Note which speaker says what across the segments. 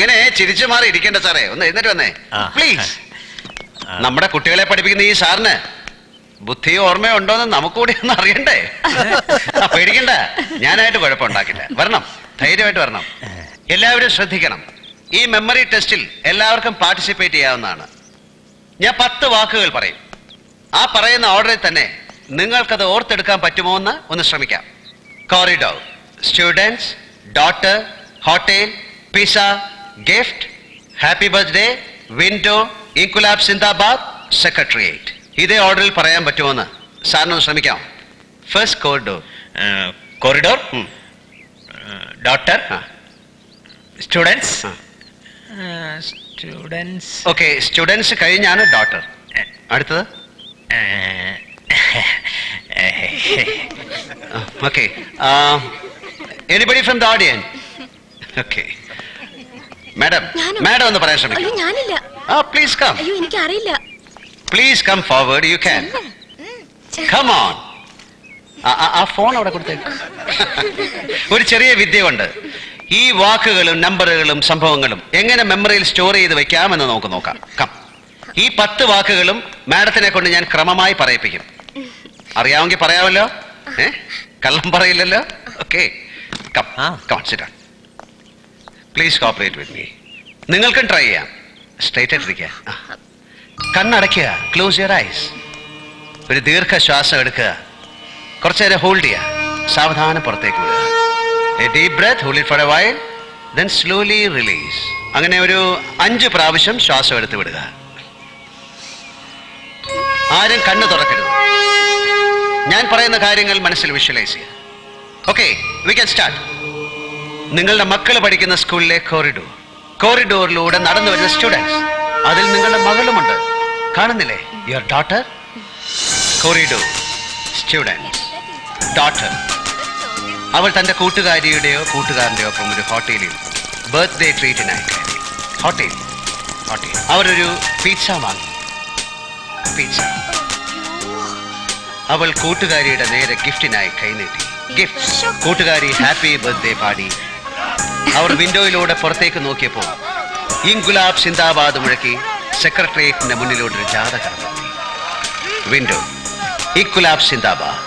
Speaker 1: ഇങ്ങനെ ചിരിച്ചു മാറി ഇരിക്കണ്ട സാറേ. ഒന്ന് എഴുന്നേറ്റ് വന്നേ. പ്ലീസ് നമ്മുടെ കുട്ടികളെ പഠിപ്പിക്കുന്ന ഈ സാറിന് ബുദ്ധിയോ ഓർമ്മയോ ഉണ്ടോന്ന് നമുക്കൂടി ഒന്ന് അറിയണ്ടേ? പേടിക്കണ്ട. ഞാനായിട്ട് കുഴപ്പമുണ്ടാക്കില്ല. വരണം. ധൈര്യമായിട്ട് വരണം. എല്ലാവരും ശ്രദ്ധിക്കണം. ഈ മെമ്മറി ടെസ്റ്റിൽ എല്ലാവർക്കും പാർട്ടിസിപ്പേറ്റ് ചെയ്യാവുന്നതാണ്. ഞാൻ പത്ത് വാക്കുകൾ പറയും. ആ പറയുന്ന ഓർഡറിൽ തന്നെ നിങ്ങൾക്കത് ഓർത്തെടുക്കാൻ പറ്റുമോ എന്ന് ഒന്ന് ശ്രമിക്കാം. Corridor students daughter hotel pizza gift happy birthday window inquilab സിന്ദാബാദ് സെക്രട്ടറിയേറ്റ്. ഇതേ ഓർഡറിൽ പറയാൻ പറ്റുമെന്ന്? സാറിനൊന്ന് ശ്രമിക്കാം. First corridor
Speaker 2: corridor doctor students. Students
Speaker 1: okay students കഴിഞ്ഞാണ് ഡോക്ടർ അടുത്തത്? Okay anybody from the audience okay madam? Madam ഒന്ന് പറയാൻ ശ്രമിക്കും.
Speaker 3: ഞാനില്ല.
Speaker 1: ആ പ്ലീസ് കം
Speaker 3: അയ്യോ എനിക്ക് അറിയില്ല
Speaker 1: please come forward you can come on ആ ഫോൺ അവിടെ കൊടുത്തേക്ക് ഒരു ചെറിയ വിദ്യ ഉണ്ട് ഈ വാക്കുകളും നമ്പറുകളും സംഭവങ്ങളും എങ്ങനെ മെമ്മറിയിൽ സ്റ്റോർ ചെയ്ത് വെക്കാമെന്ന് നമുക്ക് നോക്കാം. കം ഈ പത്ത് വാക്കുകളും മാഡത്തിനെ കൊണ്ട് ഞാൻ ക്രമമായി പറയിപ്പിക്കും. അറിയാമെങ്കിൽ പറയാമല്ലോ. ഏ? കള്ളം പറയില്ലല്ലോ. ഓക്കെ കം
Speaker 2: ആ.
Speaker 1: Come sit please cooperate with me നിങ്ങൾക്കും ട്രൈ ചെയ്യാം. സ്ട്രൈറ്റ് ആയിട്ടിരിക്കുക. കണ്ണടയ്ക്കുക. ക്ലോസ് യുവർ ഐസ് ഒരു ദീർഘശ്വാസം എടുക്കുക. കുറച്ചു നേരം ഹോൾഡ് ചെയ്യുക. സാവധാനം പുറത്തേക്ക് വിടുക. Deep hold for a while then slowly release അങ്ങനെ ഒരു അഞ്ച് പ്രാവശ്യം ശ്വാസം എടുത്ത് വിടുക. ആരും കണ്ണു തുറക്കരുത്. ഞാൻ പറയുന്ന കാര്യങ്ങൾ മനസ്സിൽ വിഷ്വലൈസ് ചെയ്യുക. ഓക്കെ വി ക്യാൻ സ്റ്റാർട്ട് നിങ്ങളുടെ മക്കൾ പഠിക്കുന്ന സ്കൂളിലെ കോറിഡോർ കോറിഡോറിലൂടെ നടന്നു വരുന്ന സ്റ്റുഡൻസ്. അതിൽ നിങ്ങളുടെ മകളുമുണ്ട്. കാണുന്നില്ലേ? Your daughter corridor students daughter അവൾ തന്റെ കൂട്ടുകാരിയുടെയോ കൂട്ടുകാരന്റെയോ ഒപ്പം ഒരു ഹോട്ടലിൽ ബർത്ത്ഡേ ട്രീറ്റിനായി കയറി. ഹോട്ടൽ ഹോട്ടൽ അവരൊരു പിസ്സ വാങ്ങി. പിസ്സ അവൾ കൂട്ടുകാരിയുടെ നേരെ ഗിഫ്റ്റിനായി കൈനീട്ടി. ഗിഫ്റ്റ് കൂട്ടുകാരി ഹാപ്പി ബർത്ത്ഡേ പാടി. അവർ വിൻഡോയിലൂടെ പുറത്തേക്ക് നോക്കിയപ്പോൾ ഇൻഗുലാബ് സിന്ദാബാദ് മുഴക്കി സെക്രട്ടേറിയറ്റിന്റെ മുന്നിലൂടെ ജാഥ വിൻഡോ ഇക്കുലാബ് സിന്ദാബാദ്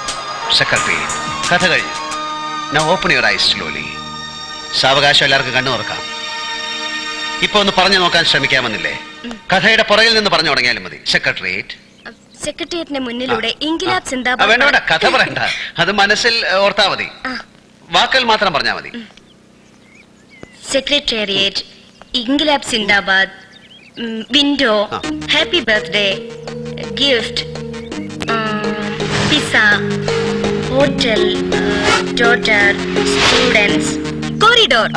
Speaker 1: സെക്രട്ടേറിയറ്റ്. കഥ കഴിഞ്ഞു now open your eyes slowly സാവകാശം എല്ലാവർക്കും കണ്ണു തുറക്കാം. ഇപ്പൊ ഒന്ന് പറഞ്ഞു നോക്കാൻ ശ്രമിക്കാമെന്നില്ലേ? കഥയുടെ പുറകിൽ നിന്ന് പറഞ്ഞു തുടങ്ങിയാലും മതി. സെക്രട്ടേറിയറ്റ്.
Speaker 3: സെക്രട്ടേറിയറ്റിന്റെ മുന്നിലൂടെ ഇൻകിലാബ്
Speaker 1: സിന്ദാബാദ് വേണ്ട വേണ്ട. കഥ പറയണ്ട. അത് മനസ്സിൽ ഓർത്താ മതി. വാക്കുകൾ മാത്രം പറഞ്ഞാൽ മതി.
Speaker 3: സെക്രട്ടേറിയറ്റ് ഇംഗ്ലാബ് സിന്ദാബാദ് window. Happy birthday gift pizza hotel daughter students corridor